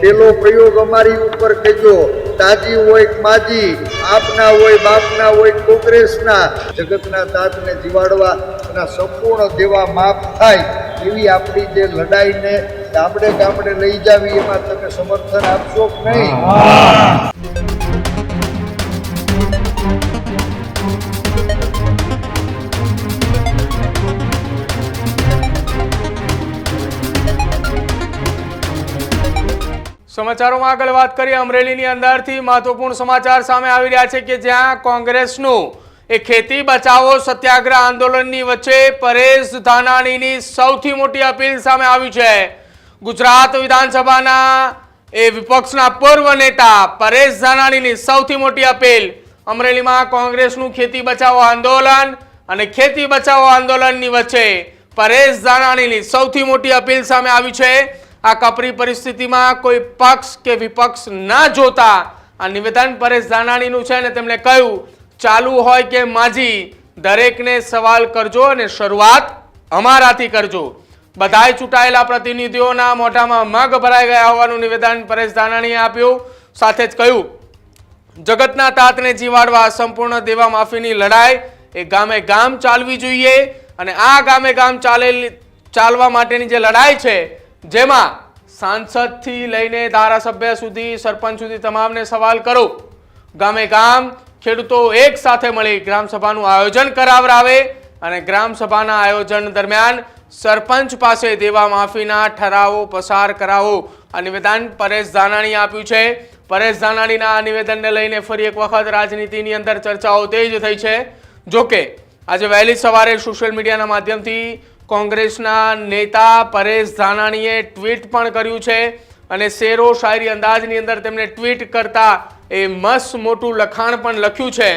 પેલો પ્રયોગ અમારી ઉપર કહેજો તાજી હોય માજી, આપના હોય, બાપના હોય, કોંગ્રેસના, જગતના તાતને જીવાડવા એના સંપૂર્ણ દેવા માફ થાય એવી આપણી જે લડાઈને ગામડે ગામડે લઈ જાવી એમાં તમે સમર્થન આપશો નહીં? સમાચારોમાં આગળ વાત કરીએ. અમરેલીની અંદરથી મહત્વપૂર્ણ સમાચાર સામે આવી રહ્યા છે કે જ્યાં કોંગ્રેસનું એ ખેતી બચાવો સત્યાગ્રહ આંદોલનની વચ્ચે પરેશ ધાનાણીની સૌથી મોટી અપીલ સામે આવી છે. ગુજરાત વિધાનસભાના એ વિપક્ષના પૂર્વ નેતા પરેશ ધાનાણીની સૌથી મોટી અપીલ. અમરેલીમાં કોંગ્રેસનું ખેતી બચાવો આંદોલન અને ખેતી બચાવો આંદોલનની વચ્ચે પરેશ ધાનાણીની સૌથી મોટી અપીલ સામે આવી છે. આ કપરી પરિસ્થિતિમાં કોઈ પક્ષ કે વિપક્ષ ના જોતા આ નિવેદન પરેશ ધાનાણીનું છે અને તેમણે કહ્યું, ચાલુ હોય કે માજી, દરેકને સવાલ કરજો અને શરૂઆત અમારાથી કરજો. બધાય ચૂંટાયેલા પ્રતિનિધિઓના મોઢામાં મગ ભરાઈ ગયા હોવાનું નિવેદન પરેશ ધાનાણીએ આપ્યું. સાથે જ કહ્યું, જગતના તાતને જીવાડવા સંપૂર્ણ દેવા માફીની લડાઈ એ ગામે ગામ ચાલવી જોઈએ અને આ ગામે ગામ ચાલેલી ચાલવા માટેની જે લડાઈ છે જેમાં સાંસદથી લઈને ધારાસભ્ય સુધી, સરપંચ સુધી તમામને સવાલ કરો. ગામે ગામ ખેડૂતો એક સાથે મળી ગ્રામસભાનું આયોજન કરાવરાવે અને ગ્રામસભાના આયોજન દરમિયાન સરપંચ પાસે દેવા માફીના ઠરાવો પસાર કરાવો. આ નિવેદન પરેશ ધાનાણીએ આપ્યું છે. પરેશ ધાનાણીના આ નિવેદનને લઈને ફરી એક વખત રાજનીતિની અંદર ચર્ચાઓ તેજ થઈ છે. જોકે આજે વહેલી સવારે સોશિયલ મીડિયાના માધ્યમથી કોંગ્રેસના નેતા પરેશ ધાનાણીએ ટ્વીટ પણ કર્યું છે અને શેરો શાયરી અંદાજની અંદર તેમણે ટ્વીટ કરતા એ મસ્ત મોટું લખાણ પણ લખ્યું છે.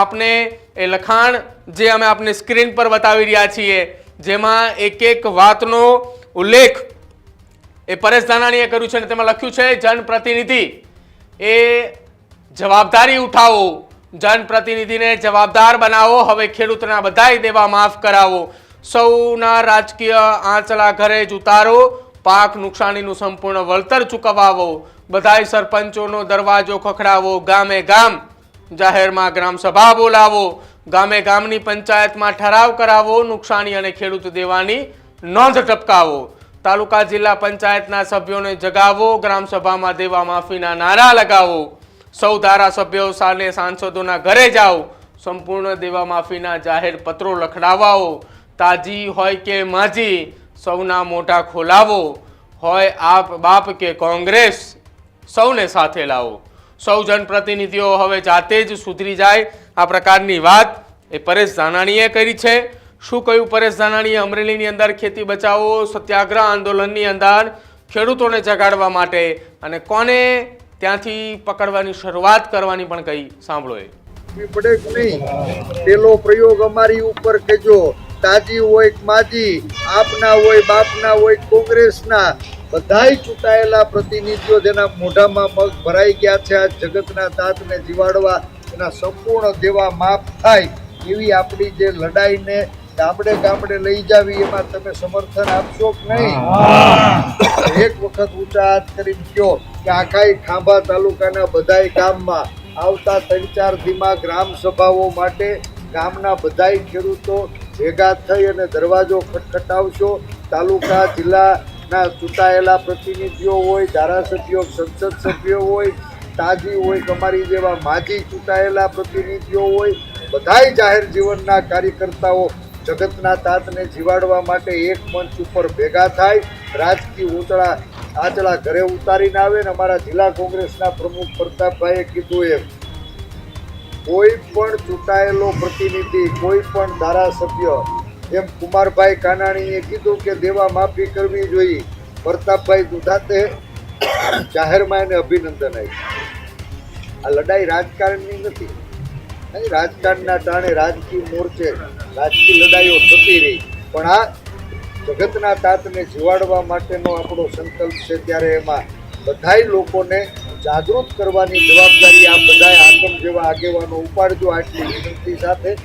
આપને એ લખાણ જે અમે આપને સ્ક્રીન પર બતાવી રહ્યા છીએ, જેમાં એક એક વાતનો ઉલ્લેખ એ પરેશ ધાનાણીએ કર્યું છે અને તેમાં લખ્યું છે, જનપ્રતિનિધિ, એ જવાબદારી ઉઠાવો. જનપ્રતિનિધિને જવાબદાર બનાવો. હવે ખેડૂતના બધાય દેવા માફ કરાવો. સૌના રાજકીય આંચલા ઘરે જ ઉતારો. પાક નુકસાનીનું સંપૂર્ણ વળતર ચૂકવાવો. બધાય સરપંચોનો દરવાજો ખખડાવો ગામે ગામ. જાહેરમાં ગ્રામસભા બોલાવો. ગામે ગામની પંચાયતમાં ઠરાવ કરાવો. નુકસાની અને ખેડૂત દેવાની નોંધ ટપકાવો. તાલુકા જિલ્લા પંચાયતના સભ્યોને જગાવો. ગ્રામસભામાં દેવા માફીના નારા લગાવો. સૌ ધારાસભ્યો સાને સાંસદોના ઘરે જાઓ. સંપૂર્ણ દેવા માફીના જાહેર પત્રો લખડાવાઓ. તાજી હોય કે માજી, સૌના મોટા ખોલાવો, હોય આપ બાપ કે કોંગ્રેસ, સૌને સાથે લાવો. સૌ જનપ્રતિનિધિઓ હવે જાતે જ સુધરી જાય. આ પ્રકારની વાત એ પરેશ ધાનાણીએ કરી છે. શું કહ્યું પરેશ ધાનાણીએ? અમરેલીની અંદર ખેતી બચાવો, સત્યાગ્રહ આંદોલનની અંદર ખેડૂતોને જગાડવા માટે. અને કોને ત્યાંથી પકડવાની શરૂઆત કરવાની પણ કહી સાંભળો એ. પડે નહીં. પેલો પ્રયોગ અમારી ઉપર કહેજો તાજી હોય માજી આપના હોય બાપના હોય કોંગ્રેસના બધાય ચૂંટાયેલા પ્રતિનિધિઓ જેના મોઢામાં મગ ભરાઈ ગયા છે આ જગતના દાંતને જીવાડવા એના સંપૂર્ણ દેવા માફ થાય એવી આપણી જે લડાઈને ગામડે ગામડે લઈ જાવી એમાં તમે સમર્થન આપશો કે નહીં? એક વખત ઊંચા હાથ કરીને કહો કે આખાય ખાંભા તાલુકાના બધાય ગામમાં આવતા ત્રણ ચાર ધીમા ગ્રામ સભાઓ માટે ગામના બધાય ખેડૂતો ભેગા થઈ અને દરવાજો ખટખટાવશો. તાલુકા, જિલ્લાના ચૂંટાયેલા પ્રતિનિધિઓ હોય, ધારાસભ્યો, સંસદ સભ્યો હોય, તાજી હોય તમારી જેવા માજી ચૂંટાયેલા પ્રતિનિધિઓ હોય, બધાય જાહેર જીવનના કાર્યકર્તાઓ જગતના તાતને જીવાડવા માટે એક મંચ ઉપર ભેગા થાય. રાજકીય ઉતળા આચળા ઘરે ઉતારીને આવે ને અમારા જિલ્લા કોંગ્રેસના પ્રમુખ પ્રતાપભાઈએ કીધું એમ. કોઈ પણ ચૂંટાયેલો પ્રતિનિધિ કોઈ પણ ધારાસભ્ય એમ કુમારભાઈ કાનાણીએ કીધું કે દેવા માફી કરવી જોઈએ, પ્રતાપભાઈ દુધાતે જાહેરમાં એને અભિનંદન આપ્યું. આ લડાઈ રાજકારણની નથી. અહીં રાજકારણના ટાણે રાજકીય મોરચે રાજકીય લડાઈઓ થતી રહી. પણ આ જગતના તાતને જીવાડવા માટેનો આપણો સંકલ્પ છે ત્યારે એમાં બધાય લોકોને જાગૃત કરવાની જવાબદારી આ બધાય આતમ જેવા આગેવાનો ઉપાડજો આટલી વિનંતી સાથે.